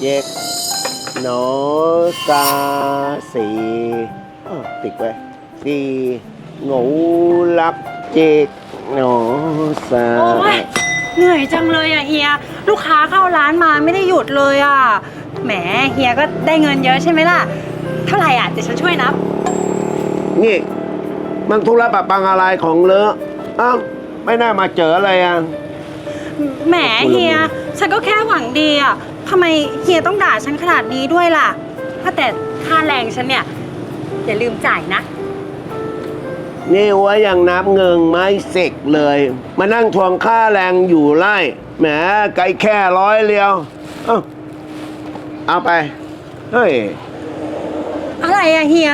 เจ็กหนอซาสี่อ้าวติดไว้สี่งูลักเจ็กหนอซาโอ๊ยเหนื่อยจังเลยอะเฮีย ลูกค้าเข้าร้านมาไม่ได้หยุดเลยอะแหมเฮียก็ได้เงินเยอะใช่ไหมล่ะ เท่าไหร่อะเดี๋ยวฉันช่วยนับ นี่ มันธุระปะปังอะไรของเลอะอ้าวไม่น่ามาเจออะไรอะ แหมเฮีย ฉันก็แค่หวังดีอะ ทำไมเฮียต้องด่าฉันขนาดนี้ด้วยล่ะ ถ้าแต่ค่าแรงฉันเนี่ยอย่าลืมจ่ายนะ นี่ว่ายังนับเงินไม่เสกเลย มานั่งทวงค่าแรงอยู่ไล่แหมไกลแค่ร้อยเดียว เอ้าเอาไป เฮ้ย อะไรอะเฮีย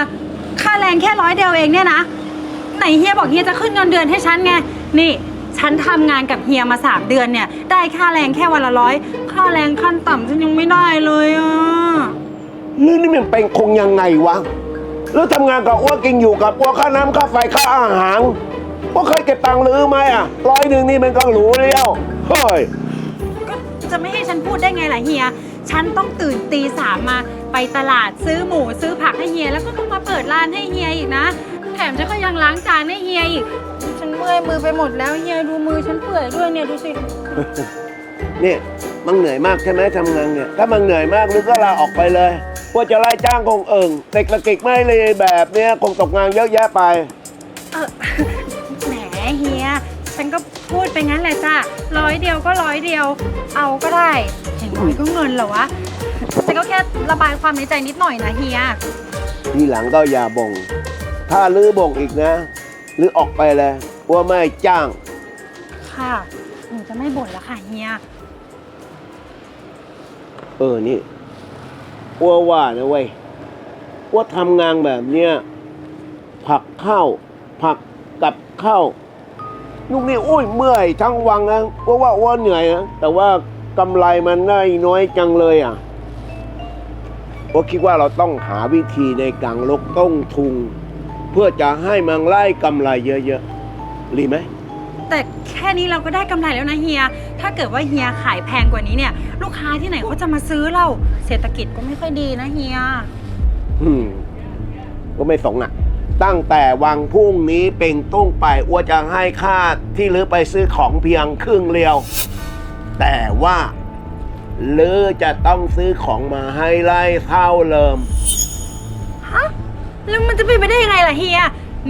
ค่าแรงแค่ร้อยเดียวเองเนี่ยนะ ไหนเฮียบอกเฮียจะขึ้นเงินเดือนให้ฉันไง นี่ ฉันทำงานกับเฮียมาสามเดือนเนี่ย ได้ค่าแรงแค่วันละร้อย ค่าแรงขั้นต่ำฉันยังไม่ได้เลยอะนี่นี่มันเป็นคงยังไงวะ แล้วทำงานกับอ้วกินอยู่กับอ้วค่าน้ำค่าไฟค่าอาหารอ้วเคยเก็บตังค์หรือไหมอะร้อยหนึ่งนี่มันก็หรูแล้วเฮ้ย ก็จะไม่ให้ฉันพูดได้ไงล่ะเฮีย ฉันต้องตื่นตีสามมาไปตลาดซื้อหมูซื้อผักให้เฮีย แล้วก็ต้องมาเปิดร้านให้เฮียอีกนะ แถมฉันก็ยังล้างจานให้เฮียอีกฉันเมื่อยมือไปหมดแล้วเฮียดูมือฉันเปื่อยด้วยเนี่ยดูสิ นี่มันเหนื่อยมากใช่ไหมทำงานเนี่ย ถ้ามันเหนื่อยมากนึกก็ลาออกไปเลยว่าจะไล่จ้างคงเอิงเด็กละกิกไม่เลยแบบเนี้ยคงตกงานเยอะแยะไป เออแหมเฮีย ฉันก็พูดไปงั้นแหละจ้ะร้อยเดียวก็ร้อยเดียว เอาก็ได้ เห็นร้อยก็เงินเหรอวะฉันก็แค่ระบายความในใจนิดหน่อยนะเฮีย ทีหลังก็อย่าบ่ง ถ้าลือบ่งอีกนะ หรือออกไปเลย ว่าไม่จ้าง ค่ะ หนูจะไม่บ่นแล้วค่ะเฮีย เออนี่อ้วว่านะเว้ยอ้วทำงานแบบเนี้ยผักข้าวผักกับข้าวยุคนี้อุ้ยเมื่อยทั้งวังนะอ้วว่าอ้วเหนื่อยนะแต่ว่ากำไรมันได้น้อยจังเลยอะอ้วคิดว่าเราต้องหาวิธีในการลดต้นทุนเพื่อจะให้มันไล่กำไรเยอะๆ รีไหม แต่แค่นี้เราก็ได้กำไรแล้วนะเฮีย ถ้าเกิดว่าเฮียขายแพงกว่านี้เนี่ย ลูกค้าที่ไหนเขาจะมาซื้อเรา เศรษฐกิจก็ไม่ค่อยดีนะเฮีย อืม ก็ไม่สงอะ ตั้งแต่วังพรุ่งนี้เป็นต้นไปอ้วจะให้ค่าที่ลือไปซื้อของเพียงครึ่งเดียว แต่ว่าลือจะต้องซื้อของมาให้ไล่เท่าเดิม ฮะ แล้วมันจะเป็นไปได้ยังไงล่ะเฮีย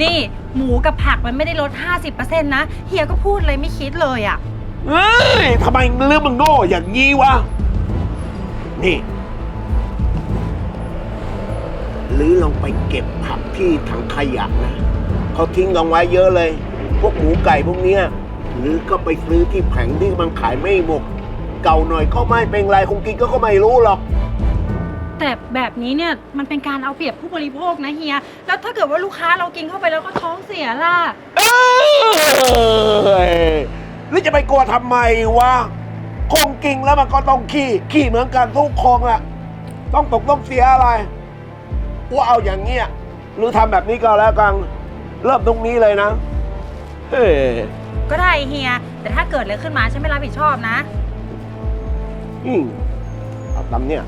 นี่ หมูกับผักมันไม่ได้ลด 50%นะ เฮียก็พูดเลยไม่คิดเลยอะ่ะเอ้ยทำไมลืองมันโง่อย่างนี้วะ นี่ลือลองไปเก็บผักที่ถังขยะนะเขาทิ้งลงไว้เยอะเลย พวกหมูไก่พวกเนี้ย หรือก็ไปซื้อที่แผงที่มันขายไม่หมดเก่าหน่อยก็ไม่เป็นไรคงกินก็ไม่รู้หรอก แต่แบบนี้เนี่ยมันเป็นการเอาเปรียบผู้บริโภคนะเฮีย แล้วถ้าเกิดว่าลูกค้าเรากินเข้าไปแล้วก็ท้องเสียล่ะ เอ้ยหรือจะไปกลัวทำไมวะคงกินแล้วมันก็ต้องขี้ขี้เหมือนกันทุกคงอะต้องตกต้องเสียอะไรว่าเอาอย่างเงี้ยหรือทำแบบนี้ก็แล้วกันเริ่มตรงนี้เลยนะ เฮ้ยก็ได้เฮีย แต่ถ้าเกิดอะไรขึ้นมาฉันไม่รับผิดชอบนะ อืมเอาตำเนี่ย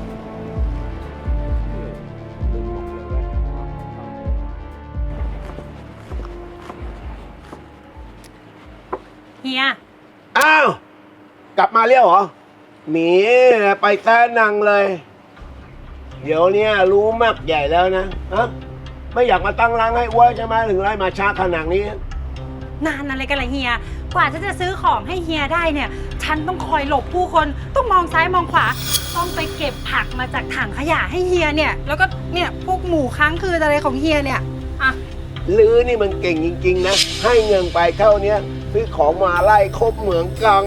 ฮีย อ้าว กลับมาเรียวเหรอหนีไปแท้นังเลย เดี๋ยวเนี้ยรู้มากใหญ่แล้วนะฮะไม่อยากมาตั้งร้านให้อ้วนใช่ไหมถึงไล่มาช้าขนาดนี้ นานอะไรกันล่ะเฮีย กว่าฉันจะซื้อของให้เฮียได้เนี่ย ฉันต้องคอยหลบผู้คน ต้องมองซ้ายมองขวา ต้องไปเก็บผักมาจากถังขยะให้เฮียเนี่ย แล้วก็เนี่ยพวกหมูค้างคืนอะไรของเฮียเนี่ย อะ ลือนี่มันเก่งจริง ๆ นะ ให้เงินไปเท่าเนี้ย ซื้อของมาไล่ครบเหมืองกัง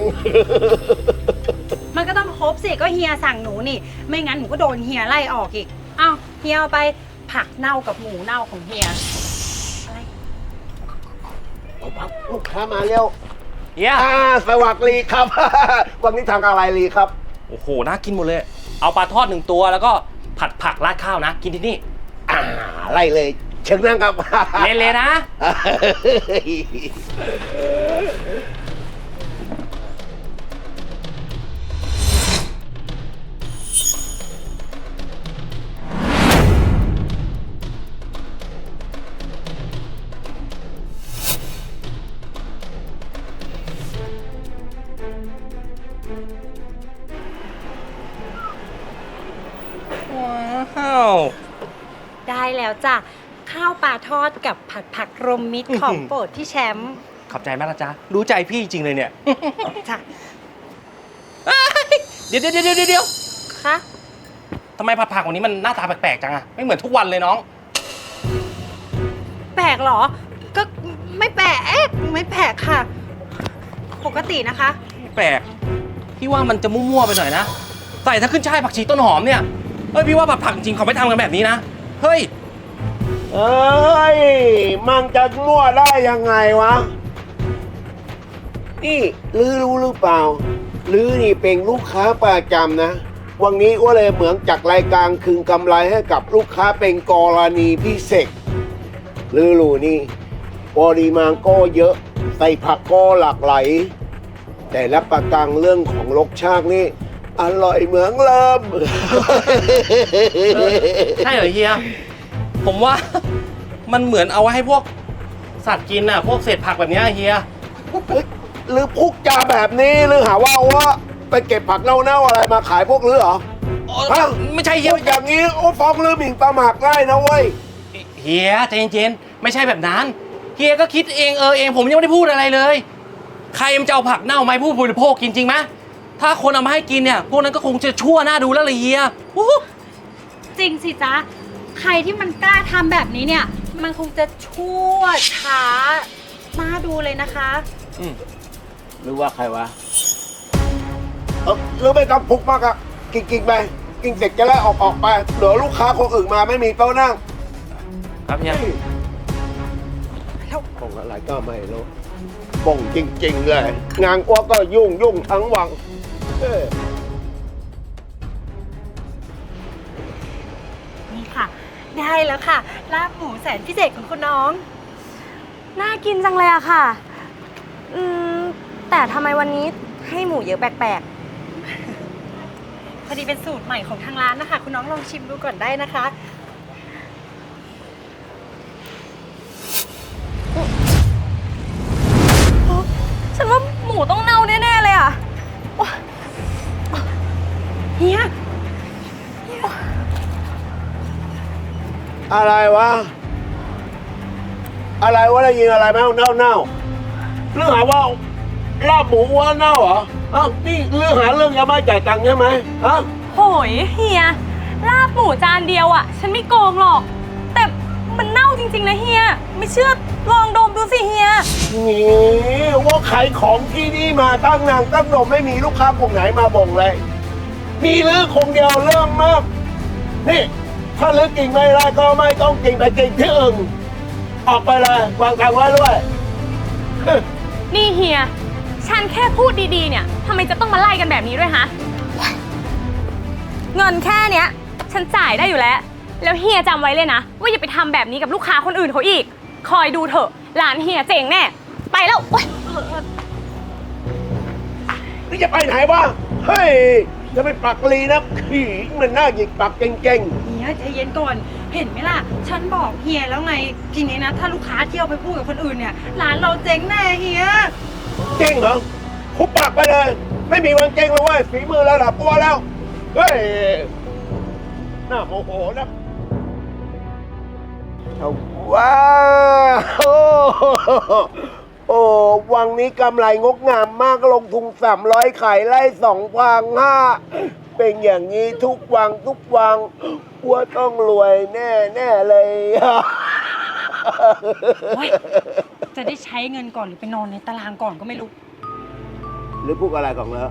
มันก็ต้องครบสิก็เฮียสั่งหนูนี่ ไม่งั้นหนูก็โดนเฮียไล่ออกอีกอ้าวเฮียเอาไปผักเน่ากับหมูเน่าของเฮียอะไรลูกค้ามาเร็วเฮียอ่าสวัสดีครับ วันนี้ทางอะไรลีครับ โอ้โหน่ากินหมดเลย เอาปลาทอดหนึ่งตัวแล้วก็ผัดผักราดข้าวนะ กินที่นี่ อ่าไล่เลย เช็คนั่งครับเล่นเลยนะ ว้าว ได้แล้วจ้ะาวปลาทอดกับผัดผักรวมมิตรของโปรดที่แชมป์ขอบใจมากนะจ๊ะรู้ใจพี่จริงเลยเนี่ยจ้ะเดี๋ยวเดี๋ยวเดี๋ยวเดี๋ยวคะทำไมผัดผักวันนี้มันหน้าตาแปลกๆจังอะไม่เหมือนทุกวันเลยน้อง แปลกเหรอ ก็ไม่แปลกเอ๊ะไม่แปลกค่ะ ปกตินะคะ แปลกพี่ว่ามันจะมั่วๆไปหน่อยนะใส่ถ้าขึ้นช่ายผักชีต้นหอมเนี่ยเฮ้ยพี่ว่าผัดผักจริงเขาไม่ทำกันแบบนี้นะเฮ้ย เอ้ย มันจะมั่วได้ยังไงวะ นี่ลือรู้หรือเปล่า ลือนี่เป็นลูกค้าประจำนะ วันนี้อ้วเลยเหมือนจากรายการคืนกำไรให้กับลูกค้าเป็นกรณีพิเศษลือรู้นี่ปริมาณก็เยอะใส่ผักก็หลากหลายแต่รับประกันเรื่องของรสชาตินี่ อร่อยเหมือนเริ่ม ใช่เหรอเฮีย ผมว่า มันเหมือนเอาไว้ให้พวกสัตว์กินน่ะ พวกเศษผักแบบเนี้ยเฮีย หรือพุกจาแบบนี้หรือหาว่าว่าไปเก็บผักเน่าๆอะไรมาขายพวกหรือเหรอ ฮะ ไม่ใช่เฮีเยยอะอย่างนี้โอ้ฟ้องหรือหมิ่นประมาทได้นะเว้ย เฮียใจเย็นๆไม่ใช่แบบนั้น เฮียก็คิดเองเออเองผมยังไม่ได้พูดอะไรเลย ใครมันจะเอาผักเน่ามาให้ผู้บริโภคกินจริงไหมถ้าคนเอามาให้กินเนี่ย พวกนั้นก็คงจะชั่วหน้าดูแล้วเลยเฮียอู้หูจริงสิจ๊ะ ใครที่มันกล้าทำแบบนี้เนี่ย มันคงจะชั่วช้าน่าดูเลยนะคะ อืมหรือว่าใครวะ เออหรือไม่ต้องพุกมากอะกินกินๆไปกินเสร็จจะไล่ออกออกไปเหลือลูกค้าคนอื่นมาไม่มีโต๊ะนั่งครับเฮียแล้วของอะไรก็ไม่รู้บ่งจริง ๆ เลย งานอ้วกก็ยุ่งยุ่งทั้งวังเออ ได้แล้วค่ะ ลาบหมูแสนพิเศษของคุณน้อง น่ากินจังเลยอะค่ะ อืม แต่ทำไมวันนี้ให้หมูเยอะแปลกพอดีเป็นสูตรใหม่ของทางร้านนะคะ คุณน้องลองชิมดูก่อนได้นะคะ อะไรวะ อะไรวะได้ยินอะไรไหมเน่าเน่าๆเรื่องหาว่าลาบหมูว่าเน่าเหรออ้าวนี่เรื่องหาเรื่องยังไม่จ่ายตังค์ใช่ไหมฮะโหยเฮีย ลาบหมูจานเดียวอะฉันไม่โกงหรอก แต่มันเน่าจริงๆนะเฮีย ไม่เชื่อลองดมดูสิเฮีย นี่ว่าขายของที่นี่มาตั้งนานตั้งนมไม่มีลูกค้ากลุ่มไหนมาบ่งเลย มีลือคงเดียวเรื่องมาก นี่ ถ้าลือกินไม่ได้ก็ไม่ต้องกินไปกินที่อื่นออกไปเลยวางทางไว้ด้วยนี่เฮีย ฉันแค่พูดดีๆ เนี่ยทำไมจะต้องมาไล่กันแบบนี้ด้วยฮะ เงินแค่เนี้ย ฉันจ่ายได้อยู่แล้ว แล้วเฮียจำไว้เลยนะ ว่าอย่าไปทำแบบนี้กับลูกค้าคนอื่นเขาอีก คอยดูเถอะร้านเฮียเจ๋งแน่ ไปแล้วโอ๊ยนี่จะไปไหนวะเฮ้ย จะไปปักลีนะขี่มันน่าหยิกปักเก่งเฮียใจเย็นก่อนเห็นไหมล่ะ ฉันบอกเฮียแล้วไงทีนี้นะ ถ้าลูกค้าเที่ยวไปพูดกับคนอื่นเนี่ยร้านเราเจ๊งแน่เฮียๆเก่งเหรอคุบปากไปเลย ไม่มีวันเก่งเลยเว้ยฝีมือระดับตัวแล้วเฮ้ยน่าโมโหนะเอาว้าวโอ้โอ้วังนี้กำไรงกงามมากลงทุนสามร้อยขายไล่สองพังห้าเป็นอย่างนี้ทุกวังทุกวังว่าต้องรวยแน่แน่ๆเลย โอ๊ยจะได้ใช้เงินก่อนหรือไปนอนในตารางก่อนก็ไม่รู้ หรือพูดอะไรของเลอ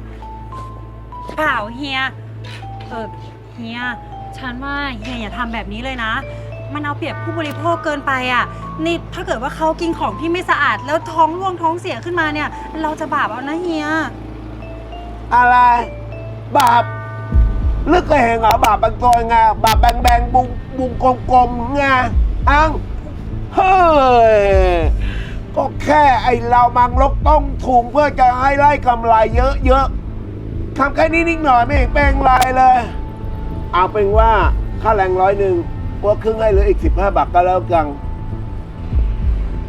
เปล่าเฮีย เออเฮีย ฉันว่าเฮียอย่าทำแบบนี้เลยนะ มันเอาเปรียบผู้บริโภคเกินไปอะนี่ถ้าเกิดว่าเขากินของที่ไม่สะอาด แล้วท้องร่วงท้องเสียขึ้นมาเนี่ย เราจะบาปเอานะเฮีย อะไร บาปลึกก็เห็นเหรอบาปบางตัวไงบาปแบงแบงบุงบุงกลมกลมๆไงอังเฮ้ยก็แค่ไอเรามังลกต้องถุงเพื่อจะให้ไล่กำไรเยอะๆทำแค่นี้นิดหน่อยไม่เห็นเป็นไรเลย เอาเป็นว่าค่าแรงร้อยหนึ่ง พวกครึ่งให้เหลืออีกสิบห้าบาทก็แล้วกัน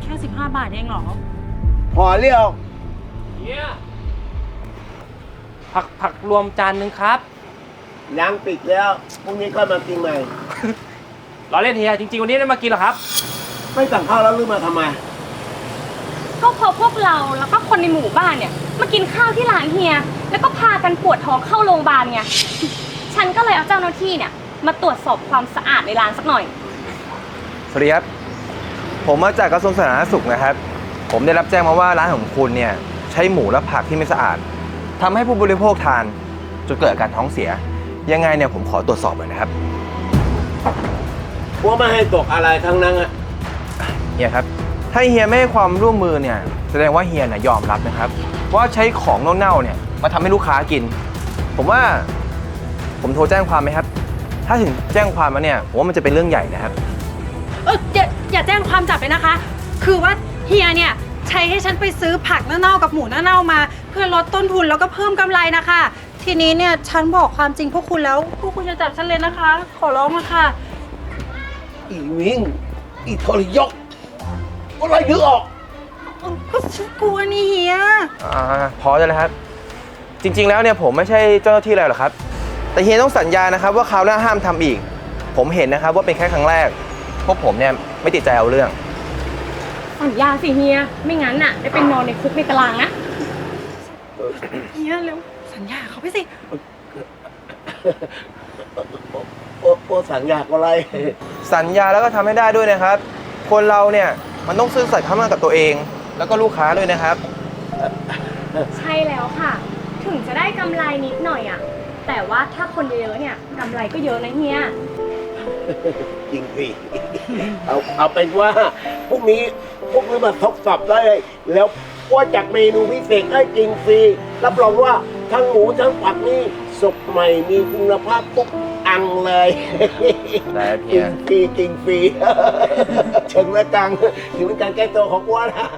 แค่15 บาทเองเหรอ พอเรียวเฮียผักผักรวมจานหนึ่งครับ ร้านปิดแล้วพรุ่งนี้ค่อยมากินใหม่ เราเล่นเฮียจริงๆวันนี้ได้มากินเหรอครับ ไม่สั่งข้าวแล้วหรือมาทำไม ก็พอพวกเราแล้วก็คนในหมู่บ้านเนี่ย มากินข้าวที่ร้านเฮีย แล้วก็พากันปวดท้องเข้าโรงพยาบาลไง ฉันก็เลยเอาเจ้าหน้าที่เนี่ย มาตรวจสอบความสะอาดในร้านสักหน่อย สวัสดีครับ ผมมาจากกระทรวงสาธารณสุขนะครับ ผมได้รับแจ้งมาว่าร้านของคุณเนี่ยใช้หมูและผักที่ไม่สะอาดทำให้ผู้บริโภคทานจนเกิดอาการท้องเสีย ยังไงเนี่ยผมขอตรวจสอบหน่อยนะครับว่าไม่ให้ตกอะไรทั้งนั้นอะเฮียครับ ถ้าเฮียไม่ให้ความร่วมมือเนี่ยแสดงว่าเฮียน่ะยอมรับนะครับ ว่าใช้ของเน่าๆเนี่ยมาทำให้ลูกค้ากิน ผมว่าผมโทรแจ้งความไหมครับ ถ้าถึงแจ้งความมาเนี่ยผมว่ามันจะเป็นเรื่องใหญ่นะครับ เอออย่าอย่าแจ้งความจับเลยนะคะ คือว่าเฮียเนี่ยใช้ให้ฉันไปซื้อผักเน่าๆกับหมูเน่าๆมา เพื่อลดต้นทุนแล้วก็เพิ่มกำไรนะคะ ทีนี้เนี่ยฉันบอกความจริงพวกคุณแล้ว พวกคุณจะจับฉันเลยนะคะ ขอร้องนะคะ อีวิงอีทรยศอะไรนึกออกก็ฉันกลัวนี่เฮีย อ่าพอได้แล้วครับ จริงๆแล้วเนี่ยผมไม่ใช่เจ้าหน้าที่อะไรหรอกครับ แต่เฮียต้องสัญญานะครับว่าคราวหน้าห้ามทำอีก ผมเห็นนะครับว่าเป็นแค่ครั้งแรก พวกผมเนี่ยไม่ติดใจเอาเรื่อง สัญญาสิเฮีย ไม่งั้นน่ะได้เป็นนอนในคุกในตารางนะ เฮียเร็วสัญญาเขาไปสิ โอ้โอ้สัญญาก็ไร สัญญาแล้วก็ทำให้ได้ด้วยนะครับ คนเราเนี่ยมันต้องซื่อสัตย์ข้ามกับตัวเอง แล้วก็ลูกค้าด้วยนะครับ ใช่แล้วค่ะ ถึงจะได้กำไรนิดหน่อยอะ แต่ว่าถ้าคนเยอะๆเนี่ยกำไรก็เยอะนะเฮีย จริงสิเอาเอาเป็นว่าพรุ่งนี้พวกนี้มาทดสอบได้เลย แล้วว่าจากเมนูพิเศษให้จริงฟรีรับรองว่าทั้งหมูทั้งผักนี่สดใหม่มีคุณภาพทุกอังเลยได้ครับเฮีกิยนฟรีกินฟรีเชิงและกังถือเป็นการแก้ตัวของอ้วนนะ